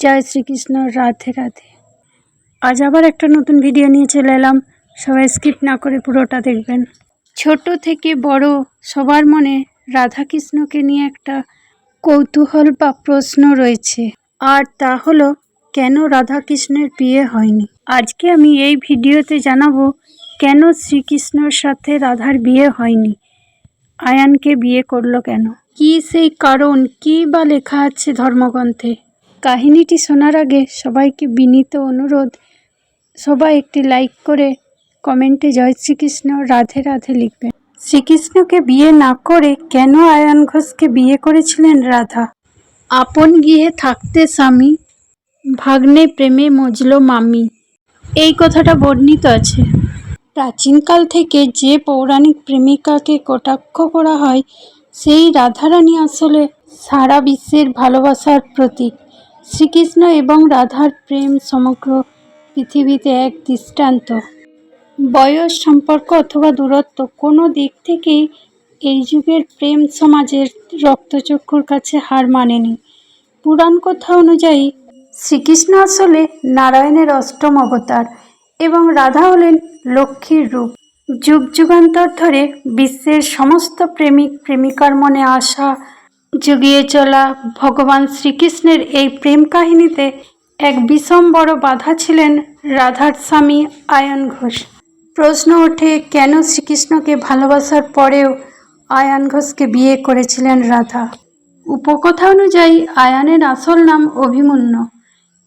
জয় শ্রীকৃষ্ণ, রাধে রাধে। আজ আবার একটা নতুন ভিডিও নিয়ে চলে এলাম। সবাই স্কিপ না করে পুরোটা দেখবেন। ছোট থেকে বড় সবার মনে রাধাকৃষ্ণকে নিয়ে একটা কৌতূহল বা প্রশ্ন রয়েছে। আর তা হলো, কেন রাধাকৃষ্ণের বিয়ে হয়নি? আজকে আমি এই ভিডিওতে জানাব, কেন শ্রীকৃষ্ণর সাথে রাধার বিয়ে হয়নি? আয়ানকে বিয়ে করল কেন? কি সেই কারণ, কি বা লেখা আছে ধর্মগ্রন্থে? কাহিনীটি শোনার আগে সবাইকে বিনীত অনুরোধ, সবাই একটি লাইক করে কমেন্টে জয় শ্রীকৃষ্ণ, রাধে রাধে লিখবেন। শ্রীকৃষ্ণকে বিয়ে না করে কেন আয়ান ঘোষকে বিয়ে করেছিলেন রাধা? আপন গিয়ে থাকতে স্বামী, ভাগ্নে প্রেমে মজল মামি। এই কথাটা বর্ণিত আছে। প্রাচীনকাল থেকে যে পৌরাণিক প্রেমিকাকে কটাক্ষ করা হয়, সেই রাধারানী আসলে সারা বিশ্বের ভালোবাসার প্রতীক। শ্রীকৃষ্ণ এবং রাধার প্রেম সমগ্র পৃথিবীতে এক দৃষ্টান্ত। বয়স, সম্পর্ক অথবা দূরত্ব কোনো দিক থেকেই এই যুগের প্রেম সমাজের রক্তচক্ষুর কাছে হার মানেনি। পুরাণ কথা অনুযায়ী শ্রীকৃষ্ণ আসলে নারায়ণের অষ্টম অবতার এবং রাধা হলেন লক্ষ্মীর রূপ। যুগ যুগান্তর ধরে বিশ্বের সমস্ত প্রেমিক, প্রেমিকার মনে আশা জুগিয়ে চলা ভগবান শ্রীকৃষ্ণের এই প্রেম কাহিনীতে এক বিষম বড় বাধা ছিলেন রাধার স্বামী আয়ন ঘোষ। প্রশ্ন ওঠে, কেন শ্রীকৃষ্ণকে ভালোবাসার পরেও আয়ান ঘোষকে বিয়ে করেছিলেন রাধা? উপকথা অনুযায়ী, আয়ানের আসল নাম অভিমন্যু।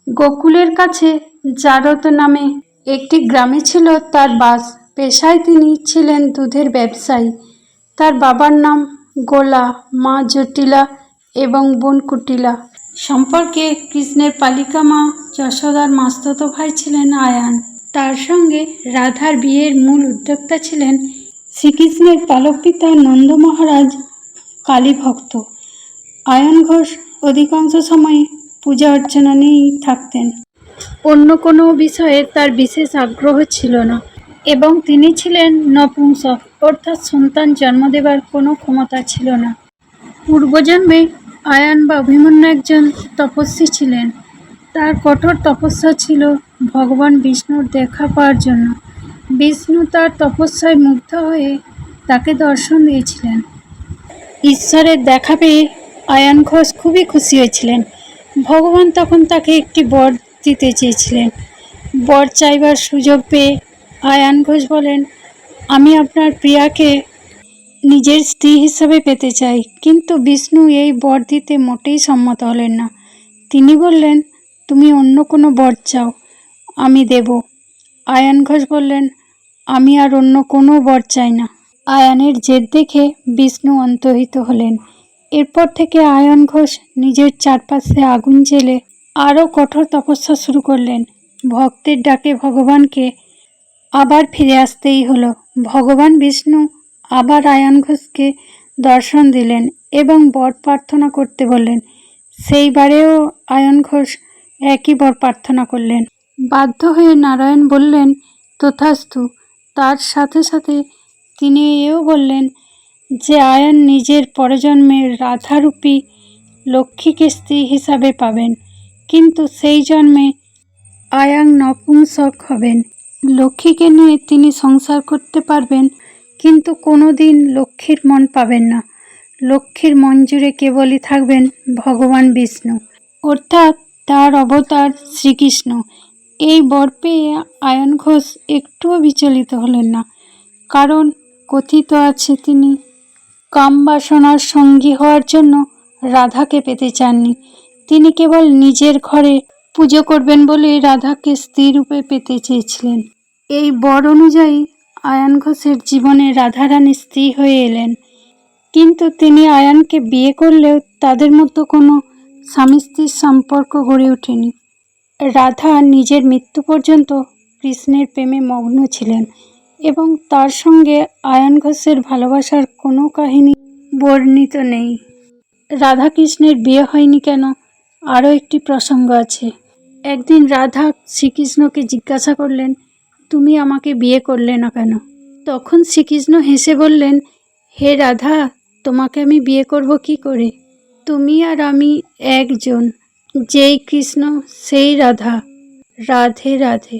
গোকুলের কাছে জারত নামে একটি গ্রামে ছিল তার বাস। পেশায় তিনি ছিলেন দুধের ব্যবসায়ী। তার বাবার নাম গোলা, মা জটিলা এবং বোন কুটিলা। সম্পর্কে কৃষ্ণের পালিকা মা যশোদার মাস্তত ভাই ছিলেন আয়ান। তার সঙ্গে রাধার বিয়ের মূল উদ্যোক্তা ছিলেন শ্রীকৃষ্ণের পালক পিতা নন্দ মহারাজ কালী ভক্ত আয়ন ঘোষ অধিকাংশ সময় পূজা অর্চনা নিয়েই থাকতেন। অন্য কোনো বিষয়ে তার বিশেষ আগ্রহ ছিল না। এবং তিনি ছিলেন নপুংসক, অর্থাৎ সন্তান জন্ম দেবার কোনো ক্ষমতা ছিল না। পূর্বজন্মে আয়ান বা অভিমন্যু একজন তপস্বী ছিলেন। তার কঠোর তপস্যা ছিল ভগবান বিষ্ণুর দেখা পাওয়ার জন্য। বিষ্ণু তার তপস্যায় মুগ্ধ হয়ে তাকে দর্শন দিয়েছিলেন। ঈশ্বরের দেখা পেয়ে আয়ান ঘোষ খুবই খুশি হয়েছিলেন। ভগবান তখন তাকে একটি বর দিতে চেয়েছিলেন। বর চাইবার সুযোগ পেয়ে আয়ান ঘোষ বলেন, আমি আপনার প্রিয়াকে নিজের স্ত্রী হিসাবে পেতে চাই, কিন্তু বিষ্ণু এই বর দিতে মোটেই সম্মত হলেন না। তিনি বললেন, তুমি অন্য কোনো বর চাও, আমি দেব। আয়ান ঘোষ বললেন, আমি আর অন্য কোনো বর চাই না। আয়ানের জেদ দেখে বিষ্ণু অন্তহিত হলেন। এরপর থেকে আয়ন ঘোষ নিজের চারপাশে আগুন জেলে আরও কঠোর তপস্যা শুরু করলেন। ভক্তের ডাকে ভগবানকে আবার ফিরে আসতেই হলো। ভগবান বিষ্ণু আবার আয়ন ঘোষকে দর্শন দিলেন এবং বর প্রার্থনা করতে বললেন। সেইবারেও আয়ন ঘোষ একই বর প্রার্থনা করলেন। বাধ্য হয়ে নারায়ণ বললেন, তথাস্তু। তার সাথে সাথে তিনি এও বললেন যে, আয়ন নিজের পরজন্মে রাধারূপী লক্ষ্মীকে স্ত্রী হিসাবে পাবেন। কিন্তু সেই জন্মে আয়াং নপুংসক হবেন। লক্ষ্মীকে নিয়ে তিনি সংসার করতে পারবেন, কিন্তু কোনো দিন লক্ষ্মীর মন পাবেন না। লক্ষ্মীর মন জুড়ে কেবলই থাকবেন ভগবান বিষ্ণু। অর্থাৎ তার অবতার শ্রীকৃষ্ণ। এই বর পেয়ে আয়ন ঘোষ একটুও বিচলিত হলেন না। কারণ কথিত আছে তিনি কাম বাসনার সঙ্গী হওয়ার জন্য রাধাকে পেতে চাননি। তিনি কেবল নিজের ঘরে পুজো করবেন বলে রাধাকে স্ত্রী রূপে পেতে চেয়েছিলেন। এই বর অনুযায়ী আয়ান ঘোষের জীবনে রাধারানী স্ত্রী হয়ে এলেন। কিন্তু তিনি আয়ানকে বিয়ে করলেও তাদের মতো কোনো স্বামী স্ত্রীর সম্পর্ক গড়ে ওঠেনি। রাধা নিজের মৃত্যু পর্যন্ত কৃষ্ণের প্রেমে মগ্ন ছিলেন এবং তার সঙ্গে আয়ান ঘোষের ভালোবাসার কোনো কাহিনী বর্ণিত নেই। রাধাকৃষ্ণের বিয়ে হয়নি কেন? আরও একটি প্রসঙ্গ আছে। একদিন রাধা শ্রীকৃষ্ণকে জিজ্ঞাসা করলেন তুমি আমাকে বিয়ে করলে না কেন? তখন শ্রীকৃষ্ণ হেসে বললেন, হে রাধা, তোমাকে আমি বিয়ে করব কি করে? তুমি আর আমি একজন, যেই কৃষ্ণ, সেই রাধা। রাধে রাধে।